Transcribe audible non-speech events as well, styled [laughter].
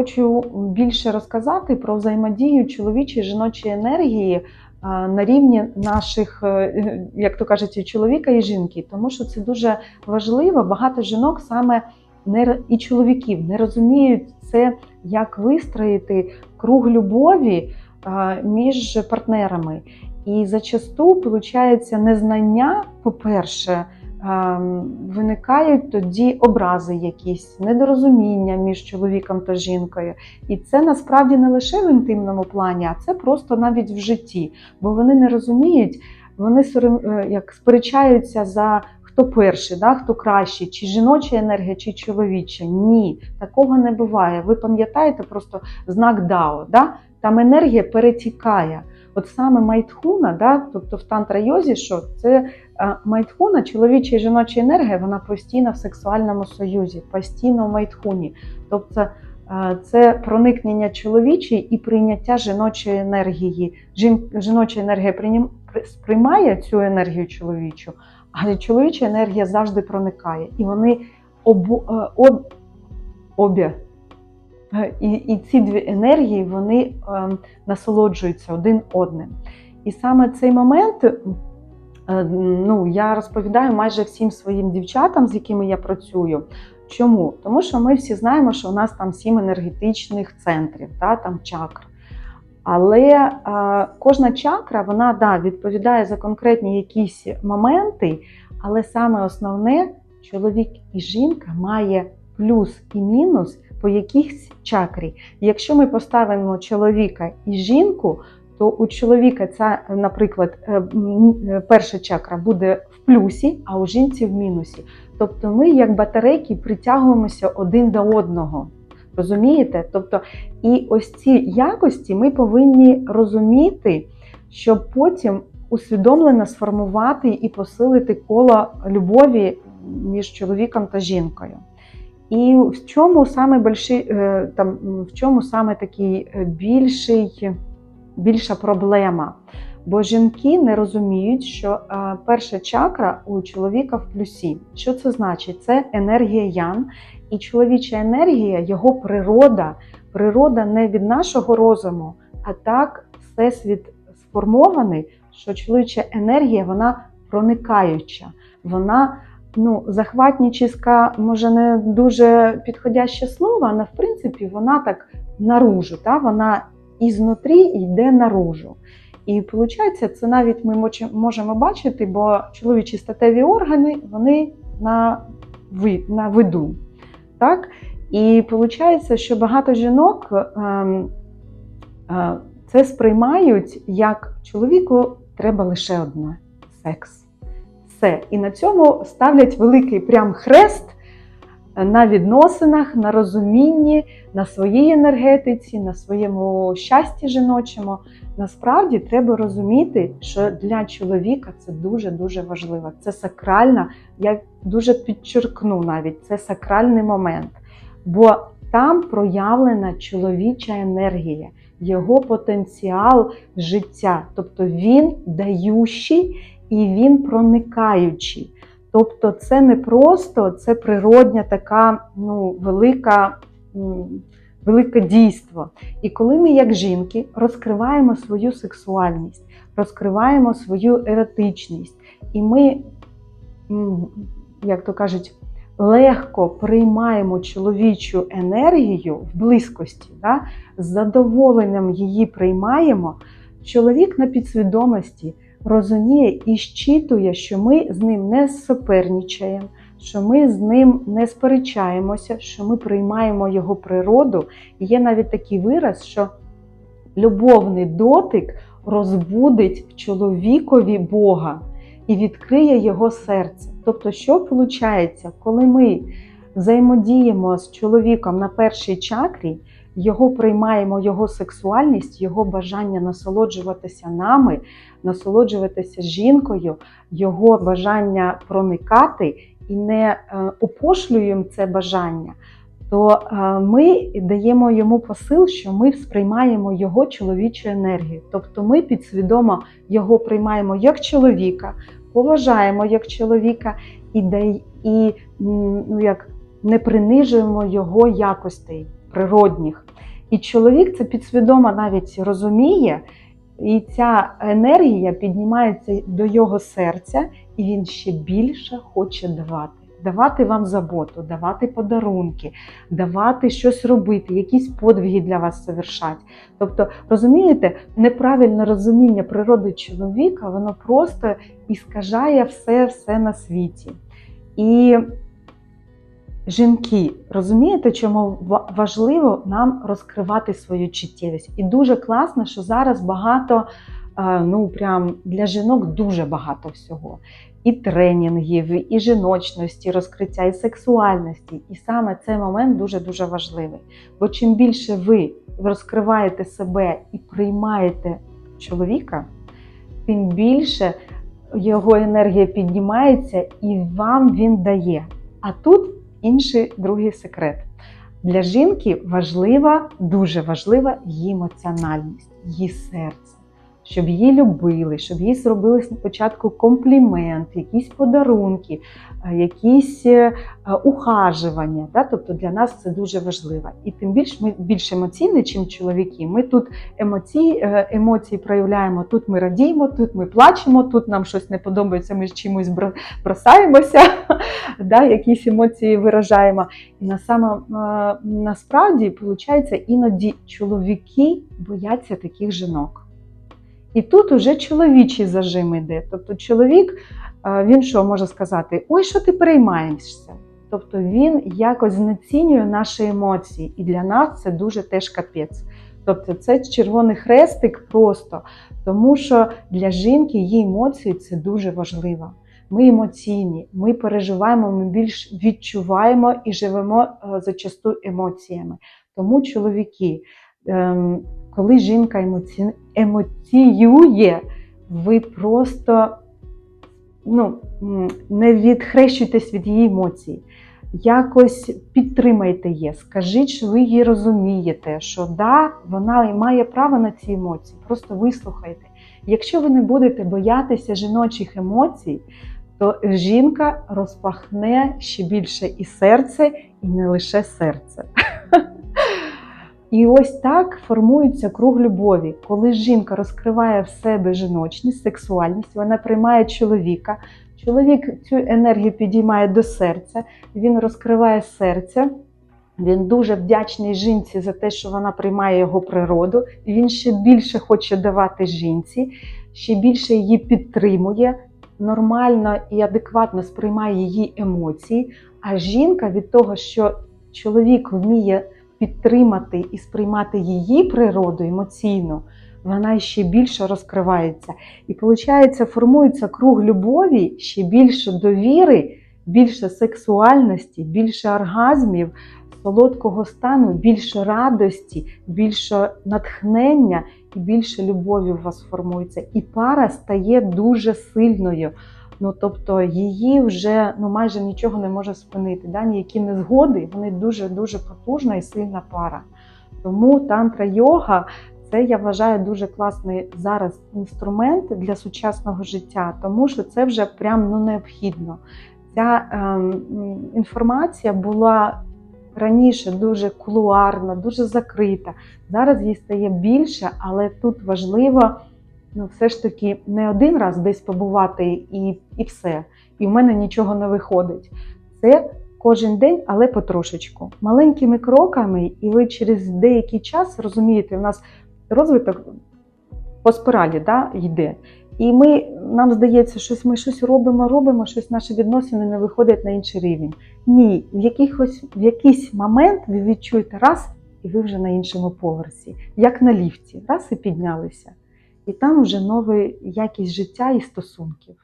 хочу більше розказати про взаємодію чоловічої і жіночої енергії на рівні наших, е, як то кажуть, чоловіка і жінки, тому що це дуже важливо. Багато жінок саме не і чоловіків не розуміють це, як вистроїти круг любові між партнерами. І зачасту виходить незнання, по-перше, виникають тоді образи якісь, недорозуміння між чоловіком та жінкою. І це насправді не лише в інтимному плані, а це просто навіть в житті. Бо вони не розуміють, вони е, як сперечаються за хто перший, да, хто кращий, чи жіноча енергія, чи чоловіча. Ні, такого не буває. Ви пам'ятаєте просто знак Дао, да? там енергія перетікає. От саме майтхуна, да, тобто в тантра-йозі, що це е, майтхуна, чоловіча і жіноча енергія, вона постійно в сексуальному союзі, постійно в майтхуні. Тобто е, це проникнення чоловічої і прийняття жіночої енергії. Жін, жіноча енергія прийнім, сприймає цю енергію чоловічу, а чоловіча енергія завжди проникає. І вони обо, е, об, обі. Е, І, і ці дві енергії вони ем, насолоджуються один одним. І саме цей момент е, ну, я розповідаю майже всім своїм дівчатам, з якими я працюю. Чому? Тому що ми всі знаємо, що у нас там сім енергетичних центрів, та, там чакр. Але е, кожна чакра вона да, відповідає за конкретні якісь моменти, але саме основне чоловік і жінка має плюс і мінус по якихось чакрі. Якщо ми поставимо чоловіка і жінку, то у чоловіка ця, наприклад, е, е, перша чакра буде в плюсі, а у жінці в мінусі. Тобто ми, як батарейки, притягуємося один до одного. Розумієте? Тобто, і ось ці якості ми повинні розуміти, щоб потім усвідомлено сформувати і посилити коло любові між чоловіком та жінкою. І в чому саме больший, е, там, в чому саме такий е, більший, більша проблема? Бо жінки не розуміють, що е, перша чакра у чоловіка в плюсі. Що це значить? Це енергія ян, і чоловіча енергія, його природа, природа не від нашого розуму, а так всесвіт сформований, що чоловіча енергія вона проникаюча, вона ну, захватнічиська, може, не дуже підходяще слово, але в принципі вона так наружу, та? вона ізнутрі йде наружу. І виходить, це навіть ми можемо бачити, бо чоловічі статеві органи вони на, ви, на виду. Так? І виходить, що багато жінок ем, е, це сприймають як чоловіку треба лише одне секс. Все. І на цьому ставлять великий прям хрест на відносинах, на розумінні, на своїй енергетиці, на своєму щасті жіночому. Насправді треба розуміти, що для чоловіка це дуже-дуже важливо. Це сакральна, я дуже підчеркну навіть, це сакральний момент. Бо там проявлена чоловіча енергія, його потенціал життя. Тобто він даючий і він проникаючий. Тобто, це не просто це природня така ну, велика, велике дійство. І коли ми, як жінки, розкриваємо свою сексуальність, розкриваємо свою еротичність, і ми, як то кажуть, легко приймаємо чоловічу енергію в близькості, да, з задоволенням її приймаємо, чоловік на підсвідомості розуміє і щитує, що ми з ним не суперничаємо, що ми з ним не сперечаємося, що ми приймаємо його природу. І є навіть такий вираз, що любовний дотик розбудить в чоловікові Бога і відкриє його серце. Тобто, що виходить, коли ми взаємодіємо з чоловіком на першій чакрі, його приймаємо, його сексуальність, його бажання насолоджуватися нами, насолоджуватися жінкою, його бажання проникати і не е, опошлюємо це бажання, то е, ми даємо йому посил, що ми сприймаємо його чоловічу енергію. Тобто ми підсвідомо його приймаємо як чоловіка, поважаємо як чоловіка і, і ну, як не принижуємо його якостей природних. І чоловік це підсвідомо навіть розуміє, і ця енергія піднімається до його серця, і він ще більше хоче давати. Давати вам заботу, давати подарунки, давати щось робити, якісь подвиги для вас совершать. Тобто, розумієте, неправильне розуміння природи чоловіка, воно просто іскажає все, все на світі. І жінки, розумієте, чому важливо нам розкривати свою чуттєвість? І дуже класно, що зараз багато, е, ну прям для жінок дуже багато всього. І тренінгів, і жіночності, розкриття, і сексуальності. І саме цей момент дуже-дуже важливий. Бо чим більше ви розкриваєте себе і приймаєте чоловіка, тим більше його енергія піднімається і вам він дає. А тут інший другий секрет. Для жінки важлива, дуже важлива її емоціональність, її серце, щоб її любили, щоб їй зробили спочатку комплімент, якісь подарунки, е, якісь е, е, ухажування. Да? Тобто для нас це дуже важливо. І тим більше ми більш емоційні, ніж чоловіки. Ми тут емоції, емоції проявляємо, тут ми радіємо, тут ми плачемо, тут нам щось не подобається, ми чимось бросаємося, [laughs] да? якісь емоції виражаємо. І на саме, насправді, виходить, іноді чоловіки бояться таких жінок. І тут уже чоловічий зажим іде. Тобто чоловік, е, він що може сказати? Ой, що ти переймаєшся? Тобто він якось знецінює наші емоції, і для нас це дуже теж капець. Тобто це червоний хрестик просто, тому що для жінки її емоції це дуже важливо. Ми емоційні, ми переживаємо, ми більш відчуваємо і живемо е, зачасту емоціями. Тому чоловіки, ем, коли жінка емоці... емоціює, ви просто ну, не відхрещуйтесь від її емоцій. Якось підтримайте її, скажіть, що ви її розумієте, що да, вона має право на ці емоції. Просто вислухайте. Якщо ви не будете боятися жіночих емоцій, то жінка розпахне ще більше і серце, і не лише серце. [laughs] І ось так формується круг любові. Коли жінка розкриває в себе жіночність, сексуальність, вона приймає чоловіка. Чоловік цю енергію підіймає до серця, він розкриває серце. Він дуже вдячний жінці за те, що вона приймає його природу. Він ще більше хоче давати жінці, ще більше її підтримує, нормально і адекватно сприймає її емоції. А жінка від того, що чоловік вміє підтримати і сприймати її природу емоційно, вона ще більше розкривається. І виходить, формується круг любові, ще більше довіри, більше сексуальності, більше оргазмів, солодкого стану, більше радості, більше натхнення і більше любові у вас формується. І пара стає дуже сильною. Ну, тобто її вже ну, майже нічого не може спинити. Да? Ніякі незгоди, вони дуже-дуже потужна і сильна пара. Тому тантра йога це я вважаю дуже класний зараз інструмент для сучасного життя, тому що це вже прям ну, необхідно. Ця ем, інформація була раніше дуже кулуарна, дуже закрита. Зараз її стає більше, але тут важливо ну, все ж таки не один раз десь побувати і, і все. І в мене нічого не виходить. Це кожен день, але потрошечку. Маленькими кроками, і ви через деякий час розумієте, у нас розвиток по спиралі да, йде. І ми, нам здається, щось ми щось робимо, робимо, щось наші відносини не виходять на інший рівень. Ні, в, якихось, в якийсь момент ви відчуєте раз, і ви вже на іншому поверсі, як на ліфті, раз і піднялися. І там вже нова якість життя і стосунків.